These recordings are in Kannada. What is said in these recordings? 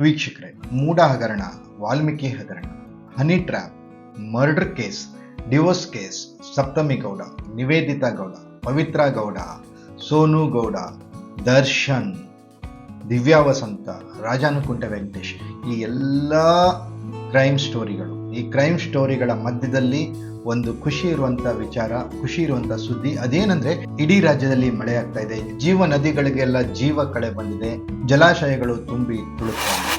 ವೀಕ್ಷಕರೇ ಮೂಡ ಹಗರಣ ವಾಲ್ಮೀಕಿ ಹಗರಣ, honey trap, murder case, divorce case, Saptami Gowda, Nivedita Gowda, Pavithra Gowda, Sonu Gowda, Darshan Divya Vasantha Rajanukunte Venkatesh ಈ ಎಲ್ಲ ಕ್ರೈಮ್ ಸ್ಟೋರಿಗಳು. ಈ ಕ್ರೈಮ್ ಸ್ಟೋರಿಗಳ ಮಧ್ಯದಲ್ಲಿ ಒಂದು ಖುಷಿ ಇರುವಂತ ವಿಚಾರ, ಖುಷಿ ಇರುವಂತ ಸುದ್ದಿ ಅದೇನಂದ್ರೆ, ಇಡೀ ರಾಜ್ಯದಲ್ಲಿ ಮಳೆ ಆಗ್ತಾ ಇದೆ. ಜೀವ ನದಿಗಳಿಗೆಲ್ಲ ಜೀವ ಕಳೆ ಬಂದಿದೆ. ಜಲಾಶಯಗಳು ತುಂಬಿ ತುಳುಕ್ತಾ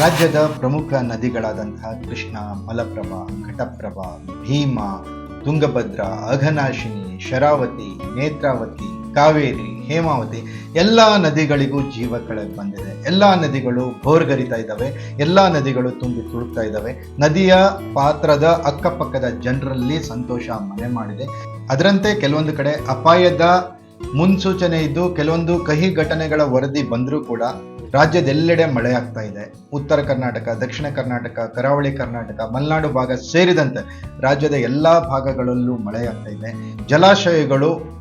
ರಾಜ್ಯದ ಪ್ರಮುಖ ನದಿಗಳಾದಂತಹ ಕೃಷ್ಣ, ಮಲಪ್ರಭಾ, ಘಟಪ್ರಭಾ, ಭೀಮಾ, ತುಂಗಭದ್ರಾ, ಅಘನಾಶಿನಿ, ಶರಾವತಿ, ನೇತ್ರಾವತಿ, ಕಾವೇರಿ, ಹೇಮಾವತಿ ಎಲ್ಲ ನದಿಗಳಿಗೂ ಜೀವ ಕಳೆ ಬಂದಿದೆ. ಎಲ್ಲ ನದಿಗಳು ಭೋರ್ಗರಿತಾ ಇದ್ದಾವೆ. ಎಲ್ಲ ನದಿಗಳು ತುಂಬಿ ತುಳುಕ್ತಾ ಇದ್ದಾವೆ. ನದಿಯ ಪಾತ್ರದ ಅಕ್ಕಪಕ್ಕದ ಜನರಲ್ಲಿ ಸಂತೋಷ ಮನೆ ಮಾಡಿದೆ. ಅದರಂತೆ ಕೆಲವೊಂದು ಕಡೆ ಅಪಾಯದ ಮುನ್ಸೂಚನೆ ಇದ್ದು ಕೆಲವೊಂದು ಕಹಿ ಘಟನೆಗಳ ವರದಿ ಬಂದರೂ ಕೂಡ ರಾಜ್ಯದೆಲ್ಲೆಡೆ ಮಳೆ ಆಗ್ತಾ ಇದೆ. ಉತ್ತರ ಕರ್ನಾಟಕ, ದಕ್ಷಿಣ ಕರ್ನಾಟಕ, ಕರಾವಳಿ ಕರ್ನಾಟಕ, ಮಲೆನಾಡು ಭಾಗ ಸೇರಿದಂತೆ ರಾಜ್ಯದ ಎಲ್ಲಾ ಭಾಗಗಳಲ್ಲೂ ಮಳೆಯಾಗ್ತಾ ಇದೆ. ಜಲಾಶಯಗಳು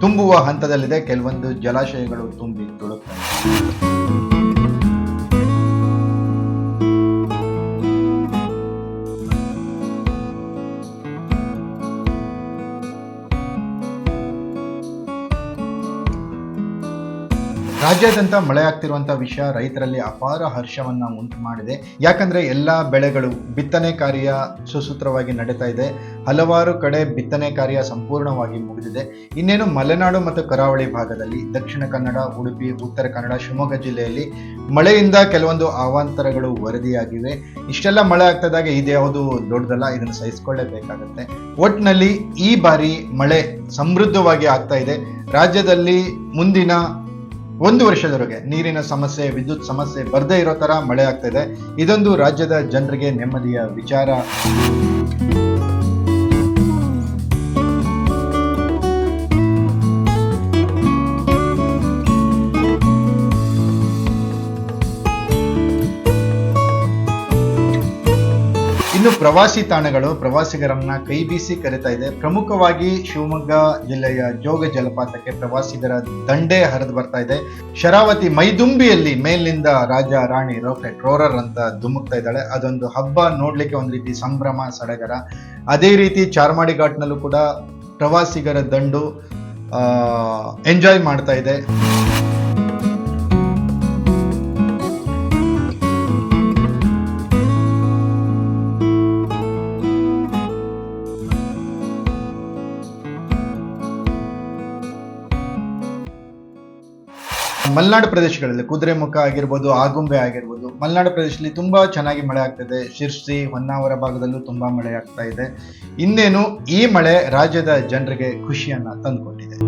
ತುಂಬುವ ಹಂತದಲ್ಲಿದೆ. ಕೆಲವೊಂದು ಜಲಾಶಯಗಳು ತುಂಬಿ ತುಳುಕ್ತಾ ಇದೆ. ರಾಜ್ಯಾದ್ಯಂತ ಮಳೆ ಆಗ್ತಿರುವಂತಹ ವಿಷಯ ರೈತರಲ್ಲಿ ಅಪಾರ ಹರ್ಷವನ್ನ ಉಂಟು ಮಾಡಿದೆ ಯಾಕಂದ್ರೆ ಎಲ್ಲಾ ಬೆಳೆಗಳು ಬಿತ್ತನೆ ಕಾರ್ಯ ಸುಸೂತ್ರವಾಗಿ ನಡೀತಾ ಇದೆ. ಹಲವಾರು ಕಡೆ ಬಿತ್ತನೆ ಕಾರ್ಯ ಸಂಪೂರ್ಣವಾಗಿ ಮುಗಿದಿದೆ. ಇನ್ನೇನು ಮಲೆನಾಡು ಮತ್ತು ಕರಾವಳಿ ಭಾಗದಲ್ಲಿ ದಕ್ಷಿಣ ಕನ್ನಡ, ಉಡುಪಿ, ಉತ್ತರ ಕನ್ನಡ, ಶಿವಮೊಗ್ಗ ಜಿಲ್ಲೆಯಲ್ಲಿ ಮಳೆಯಿಂದ ಕೆಲವೊಂದು ಅವಾಂತರಗಳು ವರದಿಯಾಗಿವೆ. ಇಷ್ಟೆಲ್ಲ ಮಳೆ ಆಗ್ತದಾಗ ಇದ್ಯಾವುದು ದೊಡ್ಡದಲ್ಲ, ಇದನ್ನು ಸಹಿಸಿಕೊಳ್ಳಬೇಕಾಗತ್ತೆ. ಒಟ್ಟಿನಲ್ಲಿ ಈ ಬಾರಿ ಮಳೆ ಸಮೃದ್ಧವಾಗಿ ಆಗ್ತಾ ಇದೆ. ರಾಜ್ಯದಲ್ಲಿ ಮುಂದಿನ ಒಂದು ವರ್ಷದವರೆಗೆ ನೀರಿನ ಸಮಸ್ಯೆ, ವಿದ್ಯುತ್ ಸಮಸ್ಯೆ ಬರದೇ ಇರೋ ತರ ಮಳೆ ಆಗ್ತಾ ಇದೆ. ಇದೊಂದು ರಾಜ್ಯದ ಜನರಿಗೆ ನೆಮ್ಮದಿಯ ವಿಚಾರ. ಇನ್ನು ಪ್ರವಾಸಿ ತಾಣಗಳು ಪ್ರವಾಸಿಗರನ್ನ ಕೈ ಬೀಸಿ ಕರೀತಾ ಇದೆ. ಪ್ರಮುಖವಾಗಿ ಶಿವಮೊಗ್ಗ ಜಿಲ್ಲೆಯ ಜೋಗ ಜಲಪಾತಕ್ಕೆ ಪ್ರವಾಸಿಗರ ದಂಡೆ ಹರಿದು ಬರ್ತಾ ಇದೆ. ಶರಾವತಿ ಮೈದುಂಬಿಯಲ್ಲಿ ಮೇಲಿನಿಂದ ರಾಜ ರಾಣಿ ರಾಕೆಟ್ ರೋರರ್ ಅಂತ ಧುಮುಕ್ತಾ ಇದ್ದಾಳೆ. ಅದೊಂದು ಹಬ್ಬ ನೋಡ್ಲಿಕ್ಕೆ ಒಂದು ರೀತಿ ಸಂಭ್ರಮ, ಸಡಗರ. ಅದೇ ರೀತಿ ಚಾರ್ಮಾಡಿ ಘಾಟ್ನಲ್ಲೂ ಕೂಡ ಪ್ರವಾಸಿಗರ ದಂಡು ಎಂಜಾಯ್ ಮಾಡ್ತಾ ಇದೆ. ಮಲೆನಾಡು ಪ್ರದೇಶಗಳಲ್ಲಿ ಕುದುರೆಮುಖ ಆಗಿರ್ಬೋದು, ಆಗುಂಬೆ ಆಗಿರ್ಬೋದು, ಮಲೆನಾಡು ಪ್ರದೇಶದಲ್ಲಿ ತುಂಬಾ ಚೆನ್ನಾಗಿ ಮಳೆ ಆಗ್ತಿದೆ. ಶಿರ್ಸಿ, ಹೊನ್ನಾವರ ಭಾಗದಲ್ಲೂ ತುಂಬಾ ಮಳೆ ಆಗ್ತಾ ಇದೆ. ಇನ್ನೇನು ಈ ಮಳೆ ರಾಜ್ಯದ ಜನರಿಗೆ ಖುಷಿಯನ್ನ ತಂದುಕೊಟ್ಟಿದೆ.